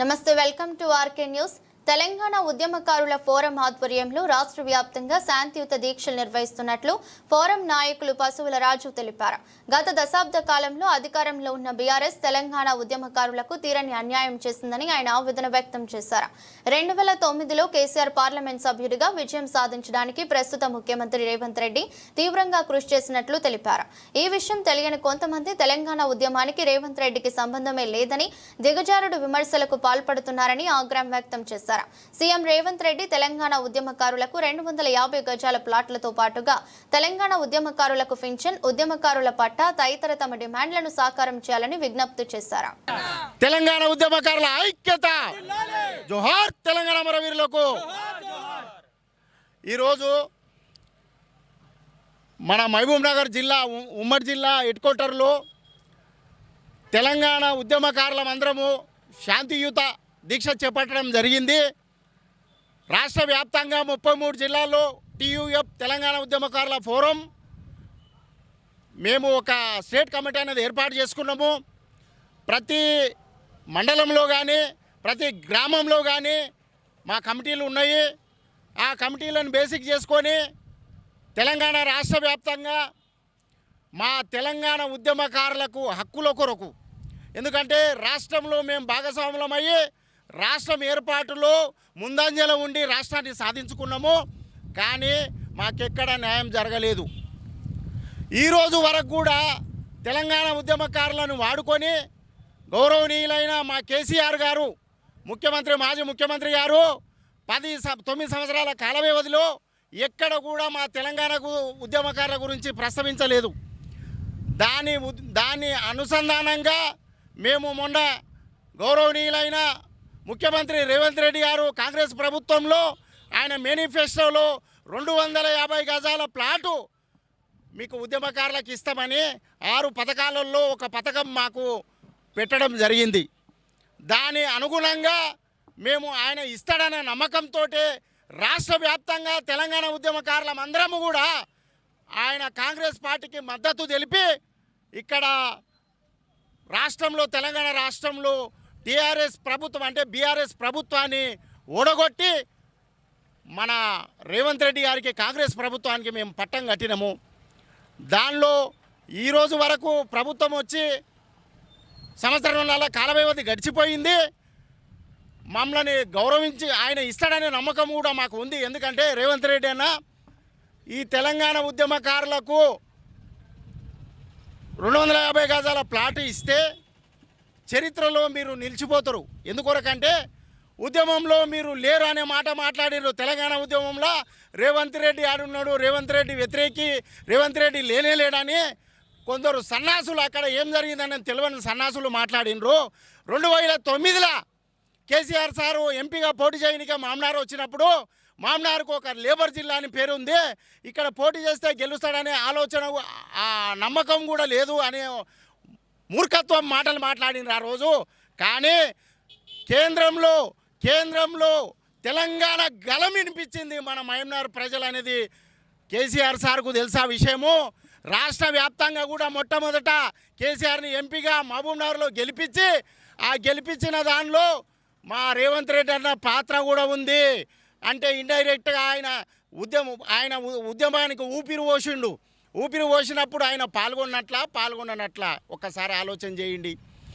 నమస్తే welcome to RK news. Telangana ఉద్యమకారుల forum ఆధ్వర్యంలో రాష్ట్ర వ్యాప్తంగా శాంతియుత దీక్షలు నిర్వహిస్తున్నట్లు ఫోరం నాయకులు పశువుల రాజు తెలిపారు. గత దశాబ్ద కాలంలో అధికారంలో ఉన్న బీఆర్ఎస్ తెలంగాణ ఉద్యమకారులకు తీరని అన్యాయం చేసిందని ఆయన ఆవేదన వ్యక్తం చేశారు. రెండు వేల తొమ్మిదిలో కేసీఆర్ పార్లమెంట్ సభ్యుడిగా విజయం సాధించడానికి ప్రస్తుత ముఖ్యమంత్రి రేవంత్ రెడ్డి తీవ్రంగా కృషి చేసినట్లు తెలిపారు. ఈ విషయం తెలియని కొంతమంది తెలంగాణ ఉద్యమానికి రేవంత్ రెడ్డికి సంబంధమే లేదని దిగజారుడు విమర్శలకు పాల్పడుతున్నారని ఆగ్రహం వ్యక్తం చేశారు. సీఎం రేవంత్ రెడ్డి తెలంగాణ ఉద్యమకారులకు రెండు వందల యాభై గజాల ప్లాట్లతో పాటుగా తెలంగాణ ఉద్యమకారులకు పింఛన్ ఉద్యమకారుల పట్ట తదితర తమ డిమాండ్లను సాకారం చేయాలని విజ్ఞప్తి చేశారు. తెలంగాణ ఉద్యమకారుల ఐక్యత! జోహార్ తెలంగాణ మరవీరులకు! ఈరోజు మన మహబూబ్ నగర్ జిల్లా ఉ- ఉమ్మడి జిల్లా హెడ్ క్వార్టర్లో తెలంగాణ ఉద్యమకారులం అందరము శాంతియుత దీక్ష చేపట్టడం జరిగింది. రాష్ట్ర వ్యాప్తంగా ముప్పై మూడు జిల్లాల్లో టీయూఎఫ్ తెలంగాణ ఉద్యమకారుల ఫోరం. మేము ఒక స్టేట్ కమిటీ అనేది ఏర్పాటు చేసుకున్నాము. ప్రతి మండలంలో కానీ ప్రతి గ్రామంలో కానీ మా కమిటీలు ఉన్నాయి. ఆ కమిటీలను బేసిక్ చేసుకొని తెలంగాణ రాష్ట్ర వ్యాప్తంగా మా తెలంగాణ ఉద్యమకారులకు హక్కుల కొరకు. ఎందుకంటే రాష్ట్రంలో మేము భాగస్వాములమయ్యి రాష్ట్రం ఏర్పాటులో ముందంజలో ఉండి రాష్ట్రాన్ని సాధించుకున్నాము కానీ మాకెక్కడ న్యాయం జరగలేదు. ఈరోజు వరకు కూడా తెలంగాణ ఉద్యమకారులను వాడుకొని గౌరవనీయులైన మా కేసీఆర్ గారు ముఖ్యమంత్రి మాజీ ముఖ్యమంత్రి గారు పది తొమ్మిది సంవత్సరాల కాల వ్యవధిలో ఎక్కడ కూడా మా తెలంగాణకు ఉద్యమకారుల గురించి ప్రస్తావించలేదు. దాని దాని అనుసంధానంగా మేము మొన్న గౌరవనీయులైన ముఖ్యమంత్రి రేవంత్ రెడ్డి గారు కాంగ్రెస్ ప్రభుత్వంలో ఆయన మేనిఫెస్టోలో రెండు వందల యాభై గజాల ప్లాటు మీకు ఉద్యమకారులకు ఇస్తామని ఆరు పథకాలలో ఒక పథకం మాకు పెట్టడం జరిగింది. దాని అనుగుణంగా మేము ఆయన ఇస్తాడనే నమ్మకంతో రాష్ట్ర వ్యాప్తంగా తెలంగాణ ఉద్యమకారులం అందరము కూడా ఆయన కాంగ్రెస్ పార్టీకి మద్దతు తెలిపి ఇక్కడ రాష్ట్రంలో తెలంగాణ రాష్ట్రంలో టీఆర్ఎస్ ప్రభుత్వం అంటే బీఆర్ఎస్ ప్రభుత్వాన్ని ఓడగొట్టి మన రేవంత్ రెడ్డి గారికి కాంగ్రెస్ ప్రభుత్వానికి మేము పట్టం కట్టినాము. దానిలో ఈరోజు వరకు ప్రభుత్వం వచ్చి సంవత్సరంలో కాలవ్యవధి గడిచిపోయింది. మమ్మల్ని గౌరవించి ఆయన ఇస్తాడనే నమ్మకం కూడా మాకు ఉంది. ఎందుకంటే రేవంత్ రెడ్డి అన్న ఈ తెలంగాణ ఉద్యమకారులకు రెండు వందల యాభై గజాల ప్లాట్ ఇస్తే చరిత్రలో మీరు నిలిచిపోతారు. ఎందుకొరకంటే ఉద్యమంలో మీరు లేరు అనే మాట మాట్లాడారు తెలంగాణ ఉద్యమంలో రేవంత్ రెడ్డి ఆడున్నాడు రేవంత్ రెడ్డి వ్యతిరేకి రేవంత్ రెడ్డి లేనే లేడని కొందరు సన్నాసులు అక్కడ ఏం జరిగిందని తెలియని సన్నాసులు మాట్లాడినరు రెండు వేల తొమ్మిదిలో కేసీఆర్ సారు ఎంపీగా పోటీ చేయనిక మామ్నార్ వచ్చినప్పుడు మామ్నార్కు ఒక లేబర్ జిల్లా అని పేరు ఉంది. ఇక్కడ పోటీ చేస్తే గెలుస్తాడనే ఆలోచన నమ్మకం కూడా లేదు అనే మూర్ఖత్వం మాటలు మాట్లాడినారు ఆ రోజు. కానీ కేంద్రంలో కేంద్రంలో తెలంగాణ గలం వినిపించింది మన మహమ్నార్ ప్రజలు అనేది. కేసీఆర్ సార్కు తెలుసా విషయము? రాష్ట్ర వ్యాప్తంగా కూడా మొట్టమొదట కేసీఆర్ని ఎంపీగా మహబూబ్నగర్లో గెలిపించి ఆ గెలిపించిన దానిలో మా రేవంత్ రెడ్డి అన్న పాత్ర కూడా ఉంది. అంటే ఇండైరెక్ట్గా ఆయన ఉద్యమం ఆయన ఉద్యమానికి ఊపిరి పోసిండు. ఊపిరి పోసినప్పుడు ఆయన పాల్గొన్నట్లా పాల్గొననట్లా ఒక్కసారి ఆలోచన చేయండి.